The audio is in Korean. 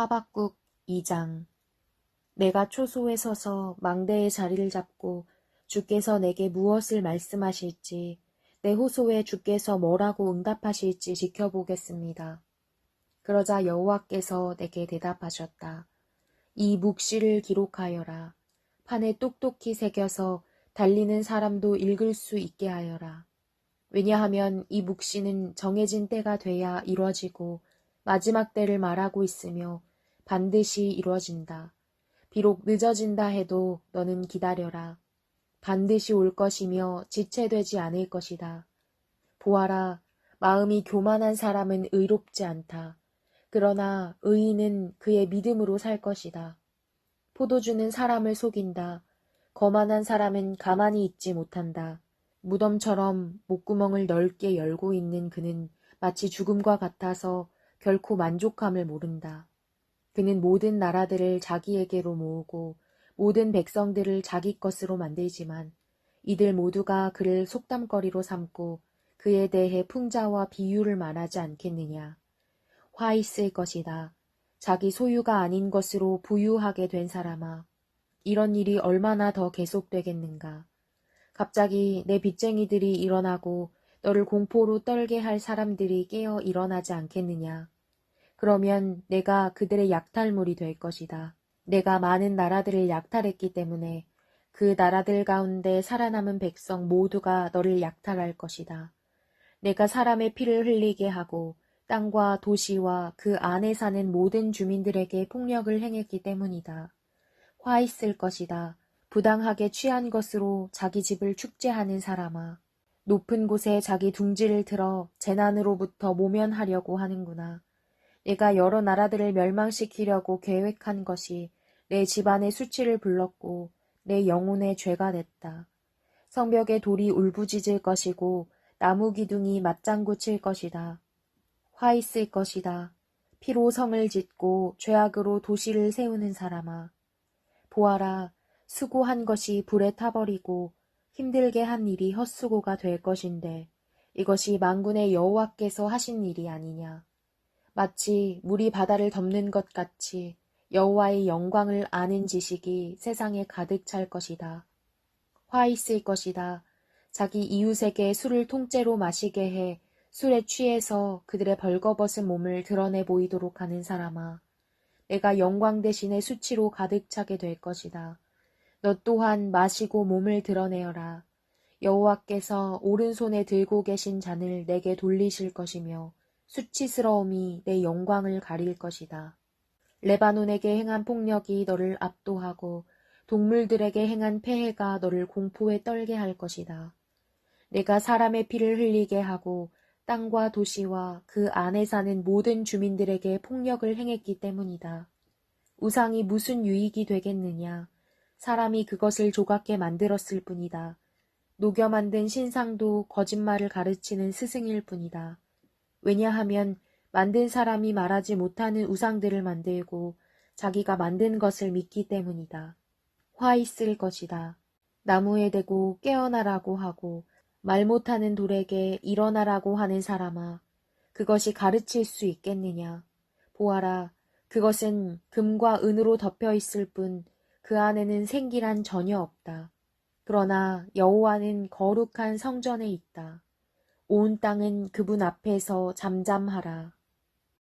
하박국 2장 내가 초소에 서서 망대의 자리를 잡고 주께서 내게 무엇을 말씀하실지 내 호소에 주께서 뭐라고 응답하실지 지켜보겠습니다. 그러자 여호와께서 내게 대답하셨다. 이 묵시를 기록하여라. 판에 똑똑히 새겨서 달리는 사람도 읽을 수 있게 하여라. 왜냐하면 이 묵시는 정해진 때가 돼야 이루어지고 마지막 때를 말하고 있으며 반드시 이루어진다. 비록 늦어진다 해도 너는 기다려라. 반드시 올 것이며 지체되지 않을 것이다. 보아라, 마음이 교만한 사람은 의롭지 않다. 그러나 의인은 그의 믿음으로 살 것이다. 포도주는 사람을 속인다. 거만한 사람은 가만히 있지 못한다. 무덤처럼 목구멍을 넓게 열고 있는 그는 마치 죽음과 같아서 결코 만족함을 모른다. 그는 모든 나라들을 자기에게로 모으고 모든 백성들을 자기 것으로 만들지만 이들 모두가 그를 속담거리로 삼고 그에 대해 풍자와 비유를 말하지 않겠느냐. 화 있을 것이다. 자기 소유가 아닌 것으로 부유하게 된 사람아. 이런 일이 얼마나 더 계속되겠는가. 갑자기 내 빚쟁이들이 일어나고 너를 공포로 떨게 할 사람들이 깨어 일어나지 않겠느냐. 그러면 내가 그들의 약탈물이 될 것이다. 내가 많은 나라들을 약탈했기 때문에 그 나라들 가운데 살아남은 백성 모두가 너를 약탈할 것이다. 내가 사람의 피를 흘리게 하고 땅과 도시와 그 안에 사는 모든 주민들에게 폭력을 행했기 때문이다. 화 있을 것이다. 부당하게 취한 것으로 자기 집을 축제하는 사람아. 높은 곳에 자기 둥지를 틀어 재난으로부터 모면하려고 하는구나. 내가 여러 나라들을 멸망시키려고 계획한 것이 내 집안의 수치를 불렀고 내 영혼의 죄가 됐다. 성벽에 돌이 울부짖을 것이고 나무 기둥이 맞장구 칠 것이다. 화 있을 것이다. 피로 성을 짓고 죄악으로 도시를 세우는 사람아. 보아라, 수고한 것이 불에 타버리고 힘들게 한 일이 헛수고가 될 것인데 이것이 만군의 여호와께서 하신 일이 아니냐. 마치 물이 바다를 덮는 것 같이 여호와의 영광을 아는 지식이 세상에 가득 찰 것이다. 화 있을 것이다. 자기 이웃에게 술을 통째로 마시게 해 술에 취해서 그들의 벌거벗은 몸을 드러내 보이도록 하는 사람아. 내가 영광 대신에 수치로 가득 차게 될 것이다. 너 또한 마시고 몸을 드러내어라. 여호와께서 오른손에 들고 계신 잔을 내게 돌리실 것이며 수치스러움이 내 영광을 가릴 것이다. 레바논에게 행한 폭력이 너를 압도하고 동물들에게 행한 폐해가 너를 공포에 떨게 할 것이다. 내가 사람의 피를 흘리게 하고 땅과 도시와 그 안에 사는 모든 주민들에게 폭력을 행했기 때문이다. 우상이 무슨 유익이 되겠느냐. 사람이 그것을 조각게 만들었을 뿐이다. 녹여 만든 신상도 거짓말을 가르치는 스승일 뿐이다. 왜냐하면 만든 사람이 말하지 못하는 우상들을 만들고 자기가 만든 것을 믿기 때문이다. 화 있을 것이다. 나무에 대고 깨어나라고 하고 말 못하는 돌에게 일어나라고 하는 사람아. 그것이 가르칠 수 있겠느냐. 보아라. 그것은 금과 은으로 덮여 있을 뿐 그 안에는 생기란 전혀 없다. 그러나 여호와는 거룩한 성전에 있다. 온 땅은 그분 앞에서 잠잠하라.